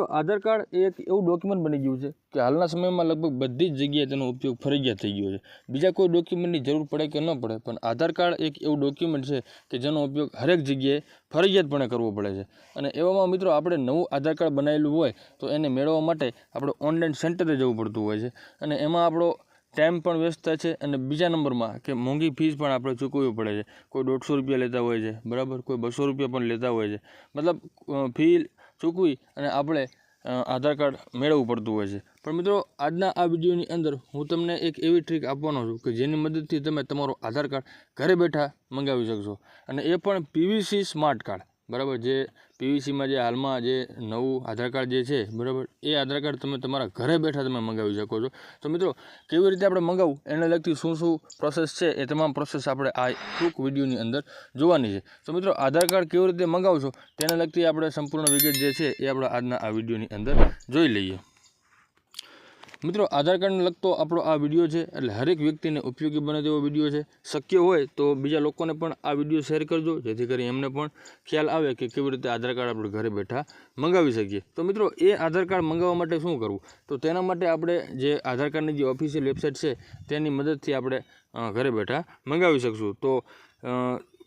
મિત્રો, આધાર કાર્ડ એક એવું ડોક્યુમેન્ટ બની ગયું છે કે હાલના સમયમાં લગભગ બધી જ જગ્યાએ તેનો ઉપયોગ ફરજિયાત થઈ ગયો છે. બીજા કોઈ ડોક્યુમેન્ટની જરૂર પડે કે ન પડે, પણ આધાર કાર્ડ એક એવું ડોક્યુમેન્ટ છે કે જેનો ઉપયોગ હરેક જગ્યાએ ફરજિયાતપણે કરવો પડે છે. અને એવામાં મિત્રો, આપણે નવું આધાર કાર્ડ બનાવેલું હોય તો એને મેળવવા માટે આપણે ઓનલાઈન સેન્ટરે જવું પડતું હોય છે. અને એમાં આપણો ટાઈમ પણ વેસ્ટ થાય છે અને બીજા નંબરમાં કે મોંઘી ફીસ પણ આપણે ચૂકવવી પડે છે. કોઈ દોઢસો રૂપિયા લેતા હોય છે, બરાબર? કોઈ બસો રૂપિયા પણ લેતા હોય છે. મતલબ ફી ચૂકવી અને આપણે આધાર કાર્ડ મેળવવું પડતું હોય છે. પણ મિત્રો, આજના આ વિડીયોની અંદર હું તમને એક એવી ટ્રીક આપવાનો છું કે જેની મદદથી તમે તમારો આધાર કાર્ડ ઘરે બેઠા મંગાવી શકશો. અને એ પણ પીવીસી સ્માર્ટ કાર્ડ બરાબર? જે પીવીસીમાં જે હાલમાં જે નવું આધાર કાર્ડ જે છે, બરાબર? એ આધાર કાર્ડ તમે તમારા ઘરે બેઠા તમે મંગાવી શકો છો. તો મિત્રો, કેવી રીતે આપણે મંગાવવું? એને લગતી શું શું પ્રોસેસ છે? એ તમામ પ્રોસેસ આપણે આ ટૂંક વિડીયોની અંદર જોવાની છે. તો મિત્રો, આધાર કાર્ડ કેવી રીતે મંગાવશો? તેને લગતી આપણે સંપૂર્ણ વિગત જે છે, એ આપણે આજના આ વિડીયોની અંદર જોઈ લઈએ. મિત્રો, આધાર કાર્ડને લગતો આપણો આ વીડિયો છે, એટલે હરેક વ્યક્તિને ઉપયોગી બને તેવો વીડિયો છે. શક્ય હોય તો બીજા લોકોને પણ આ વીડિયો શેર કરજો, જેથી કરી એમને પણ ખ્યાલ આવે કે કેવી રીતે આધાર કાર્ડ આપણે ઘરે બેઠા મંગાવી શકીએ. તો મિત્રો, એ આધાર કાર્ડ મંગાવવા માટે શું કરવું? તો તેના માટે આપણે જે આધાર કાર્ડની જે ઓફિશિયલ વેબસાઇટ છે, તેની મદદથી આપણે ઘરે બેઠા મંગાવી શકશું. તો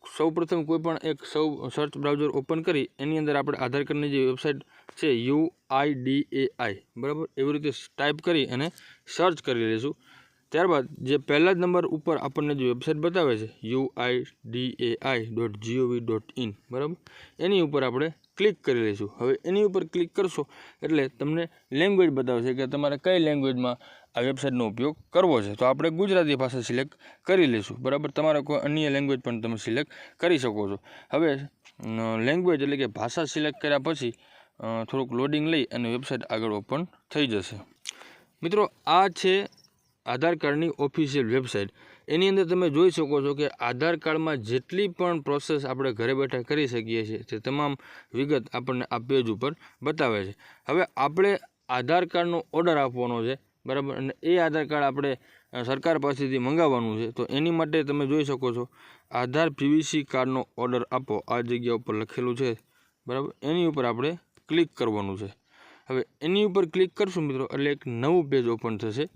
અ, સૌ પ્રથમ કોઈ પણ એક સૌ સર્ચ બ્રાઉઝર ઓપન કરી એની અંદર આપણે આધાર કાર્ડની જે વેબસાઇટ છે યુ આઈ ડી એ આઈ બરાબર? એવી રીતે ટાઈપ કરી અને સર્ચ કરી લઈશું. ત્યારબાદ જે પહેલા જ નંબર ઉપર આપણને જે વેબસાઇટ બતાવે છે U I D A I dot G O V dot in બરાબર? એની ઉપર આપણે ક્લિક કરી લઈશું. હવે એની ઉપર ક્લિક કરશો એટલે તમને લેંગ્વેજ બતાવશે કે તમારે કઈ લેંગ્વેજમાં આ વેબસાઇટનો ઉપયોગ કરવો છે. તો આપણે ગુજરાતી ભાષા સિલેક્ટ કરી લઈશું, બરાબર? તમારે કોઈ અન્ય લેંગ્વેજ પણ તમે સિલેક્ટ કરી શકો છો. હવે લેંગ્વેજ એટલે કે ભાષા સિલેક્ટ કર્યા પછી થોડુંક લોડિંગ લઈ અને વેબસાઇટ આગળ ઓપન થઈ જશે. મિત્રો, આ છે આધાર કાર્ડની ઓફિશિયલ વેબસાઇટ એની અંદર તમે જોઈ શકો છો કે આધાર કાર્ડમાં જેટલી પણ પ્રોસેસ આપણે ઘરે બેઠા કરી શકીએ છીએ, તે તમામ વિગત આપણને આ પેજ ઉપર બતાવે છે. હવે આપણે આધાર કાર્ડનો ઓર્ડર આપવાનો છે, બરાબર? અને એ આધાર કાર્ડ આપણે સરકાર પાસેથી મંગાવવાનું છે. તો એની માટે તમે જોઈ શકો છો, આધાર પીવીસી કાર્ડનો ઓર્ડર આપો. આ જગ્યા ઉપર લખેલું છે, બરાબર? એની ઉપર આપણે ક્લિક કરવાનું છે. હવે એની ઉપર ક્લિક કરશું મિત્રો, એટલે એક નવું પેજ ઓપન થશે.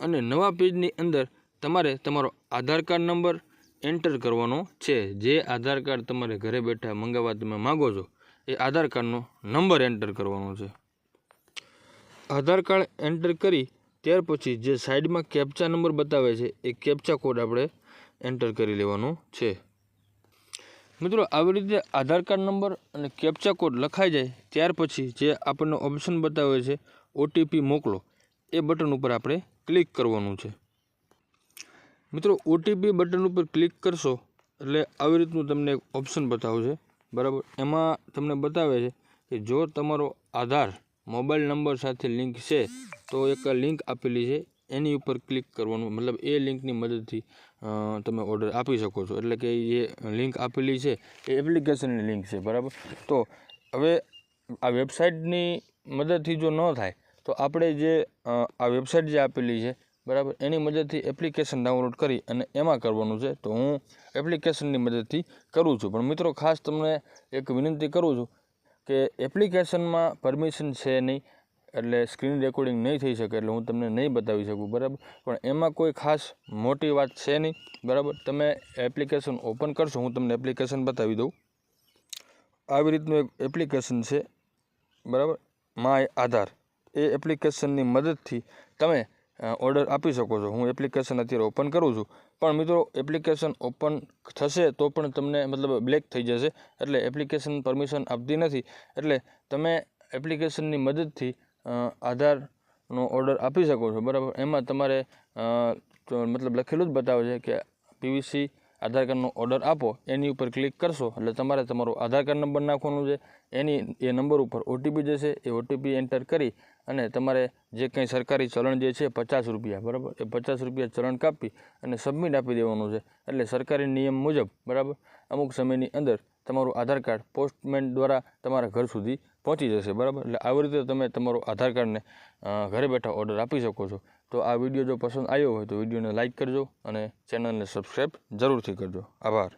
અને નવા પેજની અંદર તમારે તમારો આધાર કાર્ડ નંબર એન્ટર કરવાનો છે. જે આધાર કાર્ડ તમારે ઘરે બેઠા મંગાવવા તમે માગો છો, એ આધાર કાર્ડનો નંબર એન્ટર કરવાનો છે. આધાર કાર્ડ એન્ટર કરી ત્યાર પછી જે સાઈડમાં કેપ્ચા નંબર બતાવે છે, એ કેપ્ચા કોડ આપણે એન્ટર કરી લેવાનો છે. મિત્રો, આવી રીતે આધાર કાર્ડ નંબર અને કેપ્ચા કોડ લખાઈ જાય ત્યાર પછી જે આપણને ઓપ્શન બતાવે છે, ઓટીપી મોકલો. એ બટન ઉપર આપણે ક્લિક કરવાનું છે. મિત્રો ઓટીપી બટન ઉપર ક્લિક કરશો એટલે આવી રીતનું તમને એક ઓપ્શન બતાવશે. બરાબર? એમાં તમને બતાવે છે કે જો તમારો આધાર મોબાઈલ નંબર સાથે લિંક છે, તો એક લિંક આપેલી છે. એની ઉપર ક્લિક કરવાનું, મતલબ એ લિંકની મદદથી તમે ઓર્ડર આપી શકો છો. એટલે કે એ લિંક આપેલી છે, એ એપ્લિકેશનની લિંક છે. બરાબર? તો હવે આ વેબસાઇટની મદદથી જો ન થાય તો આપણે જે આ વેબસાઇટ જે આપેલી છે, બરાબર, એની મદદથી એપ્લિકેશન ડાઉનલોડ કરી અને એમાં કરવાનું છે, તો હું એપ્લિકેશનની મદદથી કરું છું. પણ મિત્રો, ખાસ તમને એક વિનંતી કરું છું કે એપ્લિકેશનમાં પરમિશન છે નહીં, એટલે સ્ક્રીન રેકોર્ડિંગ નહીં થઈ શકે, એટલે હું તમને નહીં બતાવી શકું, બરાબર? પણ એમાં કોઈ ખાસ મોટી વાત છે નહીં, બરાબર? તમે એપ્લિકેશન ઓપન કરશો, હું તમને એપ્લિકેશન બતાવી દઉં. આવી રીતનું એક એપ્લિકેશન છે, બરાબર? માય આધાર. એ એપ્લિકેશનની મદદથી તમે ઓર્ડર આપી શકો છો. હું એપ્લિકેશન અત્યારે ઓપન કરું છું. પણ મિત્રો એપ્લિકેશન ઓપન થશે તો પણ તમને મતલબ બ્લેક થઈ જશે. એટલે એપ્લિકેશન પરમિશન આપતી નથી. એટલે તમે એપ્લિકેશનની મદદથી આધારનો ઓર્ડર આપી શકો છો. બરાબર? એમાં તમારે મતલબ લખેલું જ બતાવે છે કે પીવીસી આધાર કાર્ડનો ઓર્ડર આપો, એની ઉપર ક્લિક કરશો. એટલે તમારે તમારો આધાર કાર્ડ નંબર નાખવાનો છે. એની, એ નંબર ઉપર ઓટીપી જશે. એ ઓટીપી એન્ટર કરી અને તમારે જે કંઈ સરકારી ચલણ જે છે પચાસ રૂપિયા, બરાબર? એ પચાસ રૂપિયા ચલણ કાપી અને સબમિટ આપી દેવાનું છે. એટલે સરકારી નિયમ મુજબ, બરાબર? અમુક સમયની અંદર તમારું આધાર કાર્ડ પોસ્ટમેન દ્વારા તમારા ઘર સુધી પહોંચી જશે, બરાબર? એટલે આવી રીતે તમે તમારો આધાર કાર્ડને ઘરે બેઠા ઓર્ડર આપી શકો છો. તો આ વીડિયો જો પસંદ આવ્યો હોય તો વિડીયોને લાઇક કરજો અને ચેનલને સબસ્ક્રાઈબ જરૂરથી કરજો. આભાર.